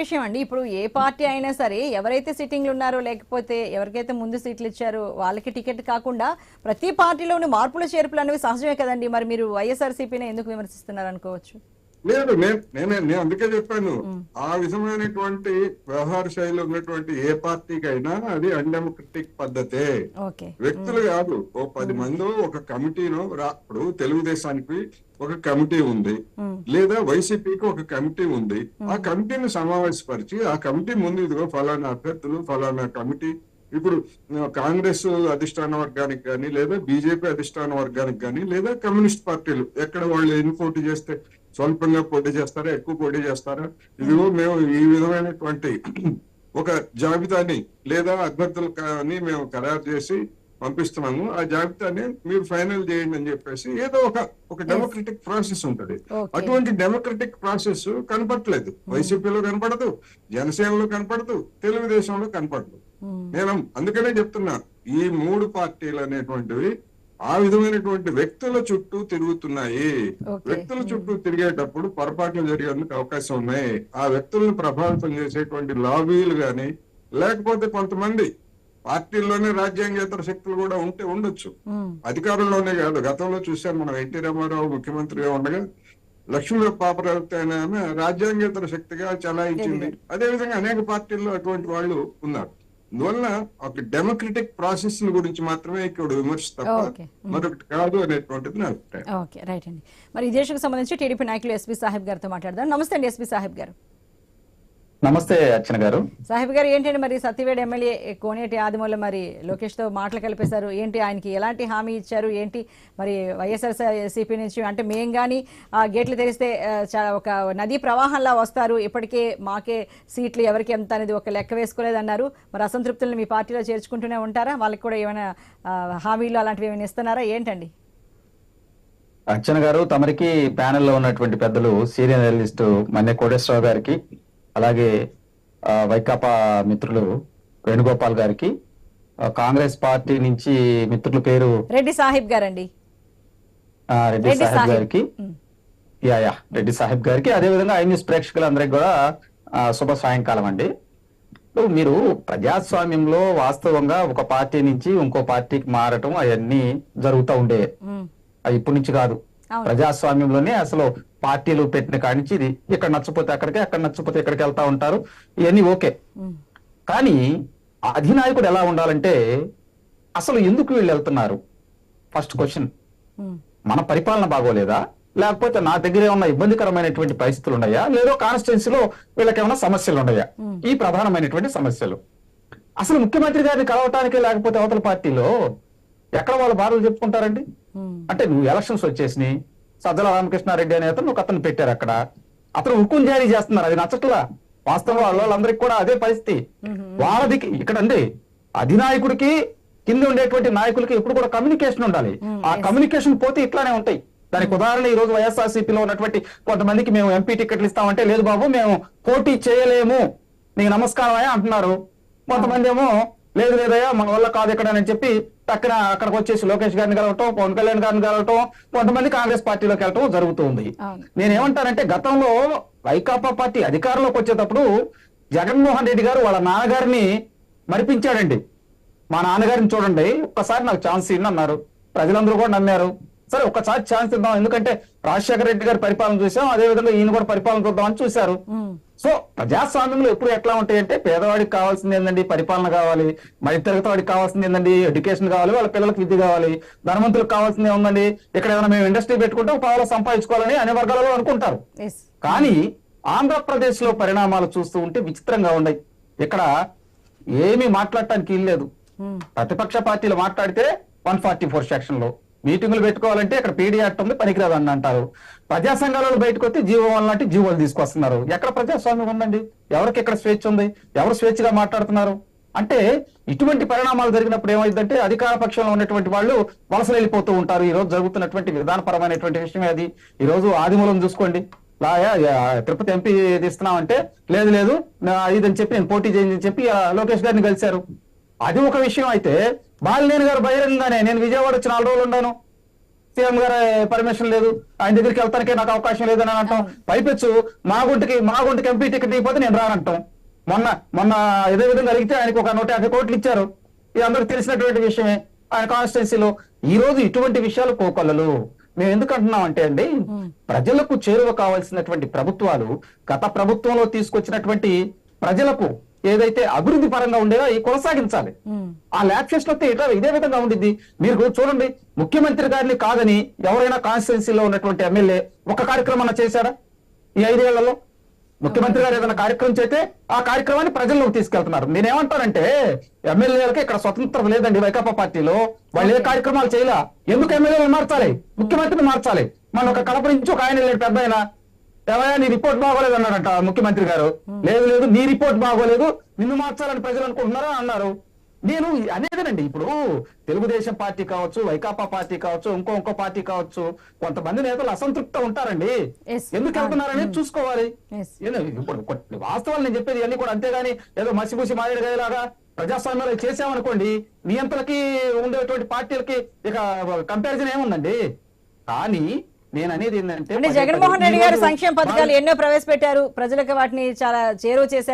విషయం అండి ఇప్పుడు ఏ పార్టీ అయినా సరే ఎవరైతే సిట్టింగ్లు ఉన్నారో లేకపోతే ఎవరికైతే ముందు సీట్లు ఇచ్చారో వాళ్ళకి టికెట్ కాకుండా ప్రతి పార్టీలోని మార్పులు చేర్పులు అనేవి సహజమే కదండి. మరి మీరు వైఎస్ఆర్సీపీని ఎందుకు విమర్శిస్తున్నారు అనుకోవచ్చు? లేదు నేను నేనే నేను అందుకే చెప్పాను. ఆ విధమైనటువంటి వ్యవహార శైలి ఉన్నటువంటి ఏ పార్టీకైనా అది అన్డెమోక్రటిక్ పద్ధతే. వ్యక్తులు కాదు. ఓ పది మంది ఒక కమిటీను ఇప్పుడు తెలుగుదేశానికి ఒక కమిటీ ఉంది. లేదా వైసీపీకి ఒక కమిటీ ఉంది. ఆ కమిటీని సమావేశపరిచి ఆ కమిటీ ముందు ఇదిగో ఫలానా అభ్యర్థులు ఫలానా కమిటీ. ఇప్పుడు కాంగ్రెస్ అధిష్టాన వర్గానికి కానీ లేదా బీజేపీ అధిష్టాన వర్గానికి కానీ లేదా కమ్యూనిస్ట్ పార్టీలు ఎక్కడ వాళ్ళు ఎన్ని పోటీ చేస్తే స్వల్పంగా పోటీ చేస్తారా ఎక్కువ పోటీ చేస్తారా? ఇదిగో మేము ఈ విధమైనటువంటి ఒక జాబితాని లేదా అభ్యర్థులు కానీ మేము ఖరారు చేసి పంపిస్తున్నాము. ఆ జాబితాని మీరు ఫైనల్ చేయండి అని చెప్పేసి ఏదో ఒక ఒక డెమోక్రటిక్ ప్రాసెస్ ఉంటది. అటువంటి డెమోక్రటిక్ ప్రాసెస్ కనపట్లేదు వైసీపీలో కనపడదు జనసేనలో కనపడదు తెలుగుదేశంలో కనపడదు. నేను అందుకనే చెప్తున్నా ఈ మూడు పార్టీలు అనేటువంటివి ఆ విధమైనటువంటి వ్యక్తుల చుట్టూ తిరుగుతున్నాయి. వ్యక్తుల చుట్టూ తిరిగేటప్పుడు పొరపాట్లు జరిగేందుకు అవకాశం ఉన్నాయి ఆ వ్యక్తులను ప్రభావితం చేసేటువంటి లాబీలు గాని లేకపోతే కొంతమంది పార్టీల్లోనే రాజ్యాంగేతర శక్తులు కూడా ఉంటే ఉండొచ్చు. అధికారంలోనే కాదు గతంలో చూశాం మనం ఎన్టీ రామారావు ముఖ్యమంత్రిగా ఉండగా లక్ష్మీ పాపరావుతి అనే ఆమె రాజ్యాంగేతర శక్తిగా చలాయించింది. అదే విధంగా అనేక పార్టీల్లో అటువంటి వాళ్ళు ఉన్నారు. అందువల్ల ఒక డెమోక్రటిక్ ప్రాసెస్ గురించి మాత్రమే ఇక్కడ విమర్శ తప్ప. మరొకటి కాదు అనేటువంటిది నా అభిప్రాయం. ఓకే రైట్ అండి. మరి ఈ దేశకు సంబంధించి టీడీపీ నాయకులు ఎస్పీ సాహెబ్ గారితో మాట్లాడదాం. నమస్తే అండి ఎస్పీ సాహెబ్ గారు. నమస్తే అర్చన గారు. సాహెబ్ గారు ఏంటండి మరి సత్యవేడు ఎమ్మెల్యే కోనేటి ఆదిమూల మరి లోకేష్తో మాటలు కలిపేశారు? ఏంటి ఆయనకి ఎలాంటి హామీ ఇచ్చారు? ఏంటి మరి వైఎస్ఆర్ సిపి నుంచి? అంటే మేం కానీ ఆ గేట్లు తెరిస్తే ఒక నదీ ప్రవాహంలా వస్తారు. ఇప్పటికే మాకే సీట్లు ఎవరికి ఎంత అనేది ఒక లెక్క వేసుకోలేదన్నారు. మరి అసంతృప్తులను మీ పార్టీలో చేర్చుకుంటూనే ఉంటారా? వాళ్ళకి కూడా ఏమైనా హామీలు అలాంటివి ఏమైనా ఇస్తున్నారా? ఏంటండి? అర్చన గారు తమరికి ప్యానెల్లో ఉన్నటువంటి పెద్దలు సీనియర్ జర్నలిస్ట్ మన్నె కోటేశ్వరరావు గారికి అలాగే వైకాపా మిత్రులు వేణుగోపాల్ గారికి కాంగ్రెస్ పార్టీ నుంచి మిత్రుల పేరు రెడ్డి సాహిబ్ గారండి రెడ్డి సాహెబ్. గారికి. యా యా రెడ్డి సాహెబ్ గారికి అదే విధంగా ఐ న్యూస్ ప్రేక్షకులందరికీ కూడా శుభ సాయంకాలం అండి మీరు ప్రజాస్వామ్యంలో వాస్తవంగా ఒక పార్టీ నుంచి ఇంకో పార్టీకి మారటం అవన్నీ జరుగుతూ ఉండే ఇప్పటి నుంచి కాదు. ప్రజాస్వామ్యంలోనే అసలు పార్టీలు పెట్టిన కాడి నుంచి ఇది ఇక్కడ నచ్చపోతే అక్కడికి అక్కడ నచ్చపోతే ఇక్కడికి వెళ్తా ఉంటారు. ఇవన్నీ ఓకే. కానీ అధినాయకుడు ఎలా ఉండాలంటే అసలు ఎందుకు వీళ్ళు వెళ్తున్నారు? First question. మన పరిపాలన బాగోలేదా? లేకపోతే నా దగ్గర ఏమన్నా ఇబ్బందికరమైనటువంటి పరిస్థితులు ఉన్నాయా? లేదో కాన్స్టిట్యున్సీలో వీళ్ళకి ఏమైనా సమస్యలు ఉన్నాయా? ఈ ప్రధానమైనటువంటి సమస్యలు. అసలు ముఖ్యమంత్రి గారిని కలవటానికి లేకపోతే అవతల పార్టీలో ఎక్కడ వాళ్ళ బాధలు చెప్పుకుంటారండి. అంటే నువ్వు ఎలక్షన్స్ వచ్చేసినాయి. సజ్జల రామకృష్ణారెడ్డి అనే అతను ఒక అతను పెట్టారు అక్కడ. అతను హుకుం జారీ చేస్తున్నారు. అది నచ్చట్లా. వాస్తవం వాళ్ళందరికీ కూడా అదే పరిస్థితి. వాళ్ళది ఇక్కడ అండి అధినాయకుడికి కింద ఉండేటువంటి నాయకులకి ఎప్పుడు కూడా కమ్యూనికేషన్ ఉండాలి. ఆ కమ్యూనికేషన్ పోతే ఇట్లానే ఉంటాయి. దానికి ఉదాహరణ ఈ రోజు వైఎస్ఆర్సీపీలో ఉన్నటువంటి కొంతమందికి మేము ఎంపీ టికెట్లు ఇస్తామంటే లేదు బాబు మేము పోటీ చేయలేము. నీకు నమస్కారం అయ్యా అంటున్నారు. కొంతమంది ఏమో లేదు లేదయ్యా మన వల్ల కాదు ఇక్కడ అని చెప్పి టక్కన అక్కడికి వచ్చేసి లోకేష్ గారిని కలవటం పవన్ కళ్యాణ్ గారిని కలవటం కొంతమంది కాంగ్రెస్ పార్టీలోకి వెళ్ళటం జరుగుతుంది. నేనేమంటానంటే గతంలో వైకాపా పార్టీ అధికారంలోకి వచ్చేటప్పుడు జగన్మోహన్ రెడ్డి గారు వాళ్ళ నాన్నగారిని మరిపించాడండి. మా నాన్నగారిని చూడండి ఒక్కసారి నాకు ఛాన్స్ ఇవ్వండి అన్నారు. ప్రజలందరూ కూడా నమ్మారు. సరే ఒక్కసారి ఛాన్స్ ఇద్దాం. ఎందుకంటే రాజశేఖర రెడ్డి గారి పరిపాలన చూసాం అదే విధంగా ఈయన కూడా పరిపాలన చూద్దామని చూశారు. సో ప్రజాస్వామ్యంలో ఎప్పుడు ఎట్లా ఉంటాయంటే పేదవాడికి కావాల్సింది ఏంటండి పరిపాలన కావాలి. మధ్యతరగతి వాడికి కావాల్సింది ఏంటండి ఎడ్యుకేషన్ కావాలి. వాళ్ళ పిల్లలకు విద్య కావాలి. ధనవంతులకు కావాల్సింది ఏముందండి? ఇక్కడ ఏమైనా మేము ఇండస్ట్రీ పెట్టుకుంటే పావులు సంపాదించుకోవాలని అనే వర్గాలలో అనుకుంటారు. కానీ ఆంధ్రప్రదేశ్లో పరిణామాలు చూస్తూ ఉంటే విచిత్రంగా ఉన్నాయి. ఇక్కడ ఏమీ మాట్లాడటానికి ఇల్లేదు ఉమ్. ప్రతిపక్ష పార్టీలు మాట్లాడితే వన్ ఫార్టీ ఫోర్ సెక్షన్లో మీటింగులు పెట్టుకోవాలంటే ఇక్కడ పీడీ యాక్ట్ ఉంది పనికిరాదు అని అంటారు. ప్రజా సంఘాలలో బయటకు వస్తే జీవో లాంటి జీవోలు తీసుకొస్తున్నారు. ఎక్కడ ప్రజాస్వామ్యం ఉందండి? ఎవరికి ఎక్కడ స్వేచ్ఛ ఉంది? ఎవరు స్వేచ్ఛగా మాట్లాడుతున్నారు? అంటే ఇటువంటి పరిణామాలు జరిగినప్పుడు ఏమైందంటే అధికార పక్షంలో ఉన్నటువంటి వాళ్ళు వలసలు వెళ్ళిపోతూ ఉంటారు. ఈ రోజు జరుగుతున్నటువంటి విధానపరమైనటువంటి విషయమే అది. ఈ రోజు ఆదిమూలం చూసుకోండి. యా, తిరుపతి ఎంపీ తీస్తున్నామంటే లేదు లేదు నా ఇదని చెప్పి నేను పోటీ చేయని చెప్పి లోకేష్ గారిని కలిశారు. అది ఒక విషయం అయితే బాలినేని గారు బహిరంగంగానే నేను విజయవాడ వచ్చి నాలుగు రోజులు ఉన్నాను సీఎం గారి పర్మిషన్ లేదు. ఆయన దగ్గరికి వెళ్తానికే నాకు అవకాశం లేదని అంటాం. పైపెచ్చు. మా గుంటికి మా గుంటికి ఎంపీ టికెట్ ఇవ్వకపోతే నేను రానంటాం మొన్న మొన్న ఇదే విధంగా అడిగితే ఆయనకు ఒక నూట యాభై కోట్లు ఇచ్చారు. ఇది అందరికి తెలిసినటువంటి విషయమే. ఆయన కాన్స్టిట్యున్సీలో ఈ రోజు ఇటువంటి విషయాలు కోకొల్లలు. మేము ఎందుకు అంటున్నాం అంటే అండి ప్రజలకు చేరువ కావాల్సినటువంటి ప్రభుత్వాలు గత ప్రభుత్వంలో తీసుకొచ్చినటువంటి ప్రజలకు ఏదైతే అభివృద్ధి పరంగా ఉండేదో అవి కొనసాగించాలి. ఆ ల్యాప్సెస్లో ఇట్లా ఇదే విధంగా ఉండిద్ది. మీరు చూడండి ముఖ్యమంత్రి గారిని కాదని ఎవరైనా కాన్స్టిట్యున్సీలో ఉన్నటువంటి ఎమ్మెల్యే ఒక కార్యక్రమం చేశాడా? ఈ ఐదేళ్ళలో ముఖ్యమంత్రి గారు ఏదైనా కార్యక్రమం చేస్తే ఆ కార్యక్రమాన్ని ప్రజల్లోకి తీసుకెళ్తున్నారు. నేనేమంటానంటే ఎమ్మెల్యేలకి ఇక్కడ స్వతంత్రం లేదండి వైకాపా పార్టీలో. వాళ్ళు ఏ కార్యక్రమాలు చేయలే? ఎందుకు ఎమ్మెల్యేలు మార్చాలి? ముఖ్యమంత్రిని మార్చాలి. మన ఒక కడప నుంచి ఒక ఆయన పెద్ద ఆయన. ఏమయ్యా నీ రిపోర్ట్ బాగోలేదు అన్నాడంట ముఖ్యమంత్రి గారు. లేదు లేదు నీ రిపోర్ట్ బాగోలేదు నిన్ను మార్చాలని ప్రజలు అనుకుంటున్నారా అన్నారు. నేను అనేదేనండి ఇప్పుడు తెలుగుదేశం పార్టీ కావచ్చు వైకాపా పార్టీ కావచ్చు ఇంకో ఇంకో పార్టీ కావచ్చు కొంతమంది నేతలు అసంతృప్త ఉంటారండి. ఎందుకు వెళ్తున్నారనేది చూసుకోవాలి. ఇప్పుడు వాస్తవాలు నేను చెప్పేది అన్ని కూడా అంతేగాని ఏదో మసిపూసి మారేడుగాయలాగా ప్రజాస్వామ్యంలో చేసామనుకోండి నియంత్రణకి ఉండేటువంటి పార్టీలకి ఇక కంపారిజన్ ఏముందండి? కానీ నేను అనేది ఏంటంటే జగన్మోహన్ రెడ్డి గారు సంక్షేమ పథకాలు ఎన్నో ప్రవేశపెట్టారు. ప్రజలకు వాటిని చాలా చేరువ చేశారు.